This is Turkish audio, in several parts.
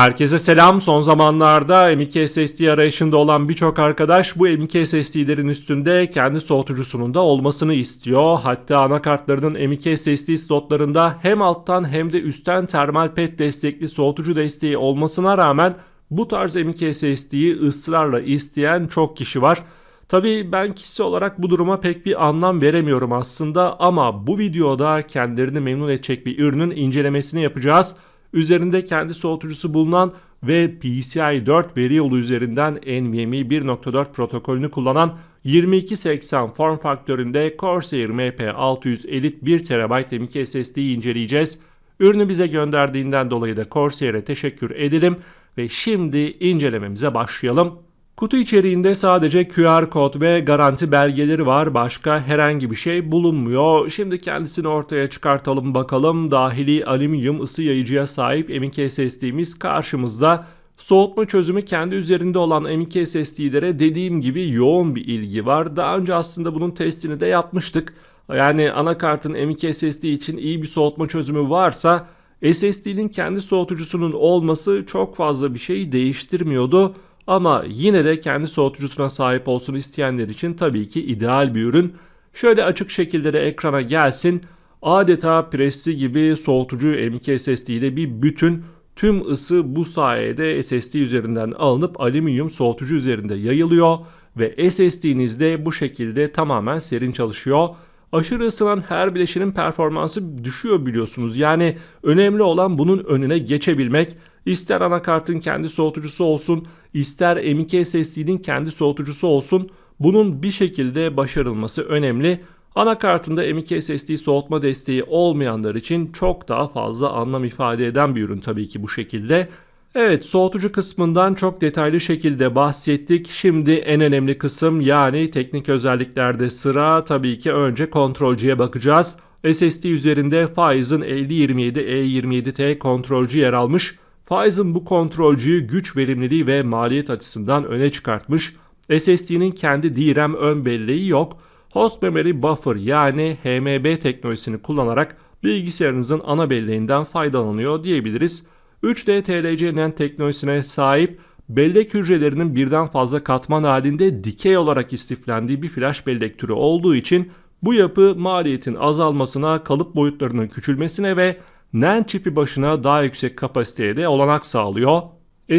Herkese selam. Son zamanlarda M.2 SSD arayışında olan birçok arkadaş bu M.2 SSD'lerin üstünde kendi soğutucusunun da olmasını istiyor. Hatta anakartlarının M.2 SSD slotlarında hem alttan hem de üstten termal pet destekli soğutucu desteği olmasına rağmen bu tarz M.2 SSD'yi ısrarla isteyen çok kişi var. Tabii ben kişi olarak bu duruma pek bir anlam veremiyorum aslında ama bu videoda kendilerini memnun edecek bir ürünün incelemesini yapacağız üzerinde kendi soğutucusu bulunan ve PCI 4 veri yolu üzerinden NVMe 1.4 protokolünü kullanan 2280 form faktöründe Corsair MP600 Elite 1 TB M.2 SSD'yi inceleyeceğiz. Ürünü bize gönderdiğinden dolayı da Corsair'e teşekkür edelim ve şimdi incelememize başlayalım. Kutu içeriğinde sadece QR kod ve garanti belgeleri var. Başka herhangi bir şey bulunmuyor. Şimdi kendisini ortaya çıkartalım bakalım. Dahili alüminyum ısı yayıcıya sahip M.2 SSD'miz karşımızda. Soğutma çözümü kendi üzerinde olan M.2 SSD'lere dediğim gibi yoğun bir ilgi var. Daha önce aslında bunun testini de yapmıştık. Yani anakartın M.2 SSD için iyi bir soğutma çözümü varsa SSD'nin kendi soğutucusunun olması çok fazla bir şey değiştirmiyordu. Ama yine de kendi soğutucusuna sahip olsun isteyenler için tabii ki ideal bir ürün. Şöyle açık şekilde de ekrana gelsin. Adeta presli gibi soğutucu M.2 SSD ile bir bütün tüm ısı bu sayede SSD üzerinden alınıp alüminyum soğutucu üzerinde yayılıyor ve SSD'niz de bu şekilde tamamen serin çalışıyor. Aşırı ısınan her bileşinin performansı düşüyor biliyorsunuz. Yani önemli olan bunun önüne geçebilmek. İster anakartın kendi soğutucusu olsun, ister M.2 SSD'nin kendi soğutucusu olsun bunun bir şekilde başarılması önemli. Anakartında M.2 SSD soğutma desteği olmayanlar için çok daha fazla anlam ifade eden bir ürün tabii ki bu şekilde. Evet soğutucu kısmından çok detaylı şekilde bahsettik. Şimdi en önemli kısım yani teknik özelliklerde sıra tabii ki önce kontrolcüye bakacağız. SSD üzerinde Pfize'ın 5027E27T kontrolcü yer almış. Pfize'ın bu kontrolcüyü güç verimliliği ve maliyet açısından öne çıkartmış. SSD'nin kendi DRAM ön belleği yok. Host Memory Buffer yani HMB teknolojisini kullanarak bilgisayarınızın ana belleğinden faydalanıyor diyebiliriz. 3D TLC NAND teknolojisine sahip bellek hücrelerinin birden fazla katman halinde dikey olarak istiflendiği bir flash bellek türü olduğu için bu yapı maliyetin azalmasına, kalıp boyutlarının küçülmesine ve NAND çipi başına daha yüksek kapasiteye de olanak sağlıyor.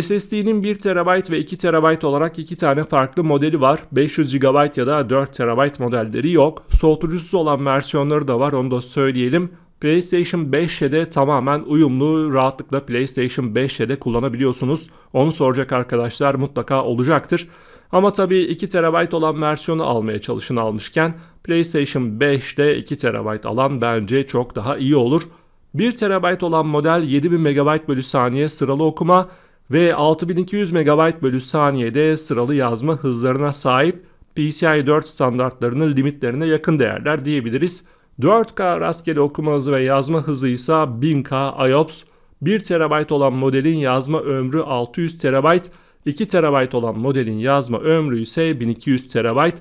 SSD'nin 1 TB ve 2 TB olarak iki tane farklı modeli var. 500 GB ya da 4 TB modelleri yok. Soğutucusuz olan versiyonları da var onu da söyleyelim. PlayStation 5'e de tamamen uyumlu rahatlıkla PlayStation 5'e de kullanabiliyorsunuz. Onu soracak arkadaşlar mutlaka olacaktır. Ama tabii 2 TB olan versiyonu almaya çalışın almışken PlayStation 5'te 2 TB alan bence çok daha iyi olur. 1 TB olan model 7000 MB bölü saniye sıralı okuma ve 6200 MB bölü saniyede sıralı yazma hızlarına sahip PCI 4 standartlarının limitlerine yakın değerler diyebiliriz. 4K rastgele okuma hızı ve yazma hızı ise 1000K IOPS, 1 TB olan modelin yazma ömrü 600 TB, 2 TB olan modelin yazma ömrü ise 1200 TB,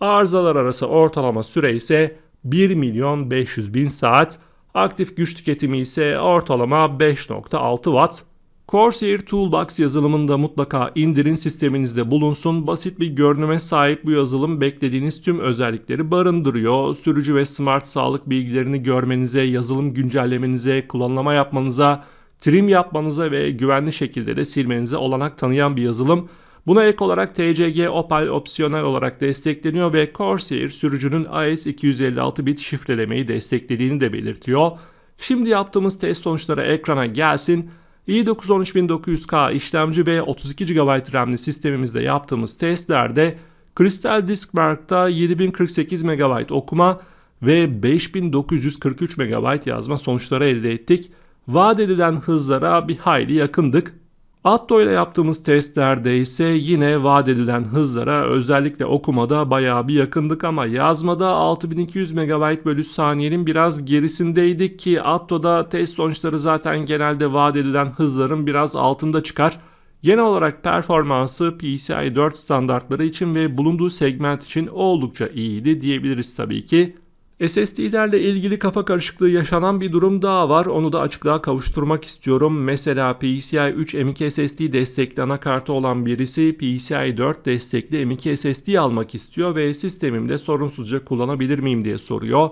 arızalar arası ortalama süre ise 1 milyon 500 bin saat, aktif güç tüketimi ise ortalama 5.6 Watt. Corsair Toolbox yazılımında mutlaka indirin sisteminizde bulunsun. Basit bir görünüme sahip bu yazılım beklediğiniz tüm özellikleri barındırıyor. Sürücü ve smart sağlık bilgilerini görmenize, yazılım güncellemenize, kullanılama yapmanıza, trim yapmanıza ve güvenli şekilde de silmenize olanak tanıyan bir yazılım. Buna ek olarak TCG Opal opsiyonel olarak destekleniyor ve Corsair sürücünün AES-256 bit şifrelemeyi desteklediğini de belirtiyor. Şimdi yaptığımız test sonuçları ekrana gelsin i9 13900K işlemci ve 32 GB RAM'li sistemimizde yaptığımız testlerde Crystal Disk Mark'ta 7048 MB okuma ve 5943 MB yazma sonuçları elde ettik. Vaat edilen hızlara bir hayli yakındık. Atto ile yaptığımız testlerde ise yine vaat edilen hızlara özellikle okumada bayağı bir yakındık ama yazmada 6200 MB bölü saniyenin biraz gerisindeydik ki Atto'da test sonuçları zaten genelde vaat edilen hızların biraz altında çıkar. Genel olarak performansı PCI 4 standartları için ve bulunduğu segment için oldukça iyiydi diyebiliriz tabii ki. SSD'lerle ilgili kafa karışıklığı yaşanan bir durum daha var. Onu da açıklığa kavuşturmak istiyorum. Mesela PCI 3 M.2 SSD destekli anakartı olan birisi PCI 4 destekli M.2 SSD almak istiyor ve sistemimde sorunsuzca kullanabilir miyim diye soruyor.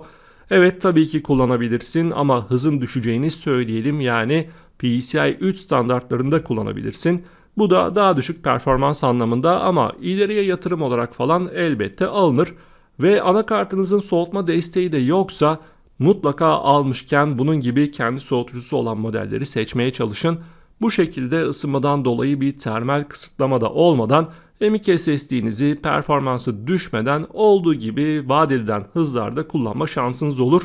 Evet tabii ki kullanabilirsin ama hızın düşeceğini söyleyelim yani PCI 3 standartlarında kullanabilirsin. Bu da daha düşük performans anlamında ama ileriye yatırım olarak falan elbette alınır ve anakartınızın soğutma desteği de yoksa mutlaka almışken bunun gibi kendi soğutucusu olan modelleri seçmeye çalışın. Bu şekilde ısınmadan dolayı bir termal kısıtlama da olmadan M.2 SSD'nizi performansı düşmeden olduğu gibi vaat edilen hızlarda kullanma şansınız olur.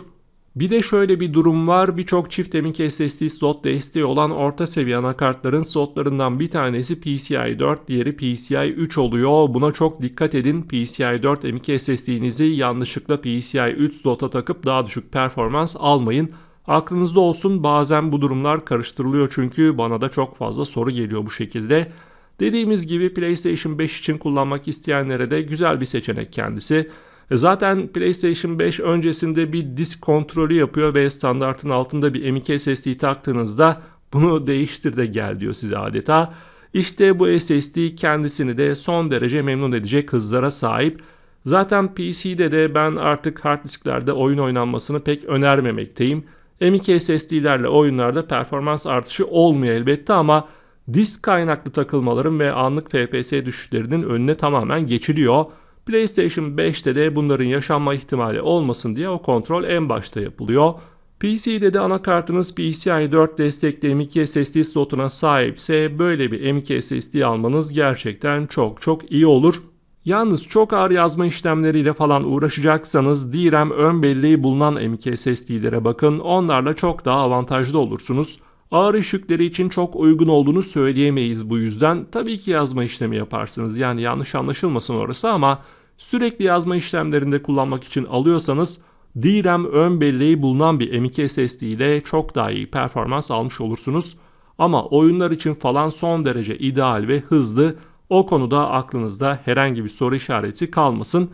Bir de şöyle bir durum var. Birçok çift M.2 SSD slot desteği olan orta seviye anakartların slotlarından bir tanesi PCI 4, diğeri PCI 3 oluyor. Buna çok dikkat edin. PCI 4 M.2 SSD'nizi yanlışlıkla PCI 3 slota takıp daha düşük performans almayın. Aklınızda olsun bazen bu durumlar karıştırılıyor çünkü bana da çok fazla soru geliyor bu şekilde. Dediğimiz gibi PlayStation 5 için kullanmak isteyenlere de güzel bir seçenek kendisi. E zaten PlayStation 5 öncesinde bir disk kontrolü yapıyor ve standartın altında bir M.2 SSD taktığınızda bunu değiştir de gel diyor size adeta. İşte bu SSD kendisini de son derece memnun edecek hızlara sahip. Zaten PC'de de ben artık hard disklerde oyun oynanmasını pek önermemekteyim. M.2 SSD'lerle oyunlarda performans artışı olmuyor elbette ama disk kaynaklı takılmaların ve anlık FPS düşüşlerinin önüne tamamen geçiliyor. PlayStation 5'te de bunların yaşanma ihtimali olmasın diye o kontrol en başta yapılıyor. PC'de de anakartınız PCI 4 destekli M.2 SSD slotuna sahipse böyle bir M.2 SSD almanız gerçekten çok çok iyi olur. Yalnız çok ağır yazma işlemleriyle falan uğraşacaksanız DRAM ön belleği bulunan M.2 SSD'lere bakın. Onlarla çok daha avantajlı olursunuz. Ağır yükleri için çok uygun olduğunu söyleyemeyiz bu yüzden. Tabii ki yazma işlemi yaparsınız. Yani yanlış anlaşılmasın orası ama sürekli yazma işlemlerinde kullanmak için alıyorsanız DRAM ön belleği bulunan bir M.2 SSD ile çok daha iyi performans almış olursunuz. Ama oyunlar için falan son derece ideal ve hızlı. O konuda aklınızda herhangi bir soru işareti kalmasın.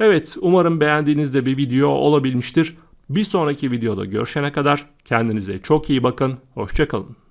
Evet umarım beğendiğiniz de bir video olabilmiştir. Bir sonraki videoda görüşene kadar kendinize çok iyi bakın. Hoşçakalın.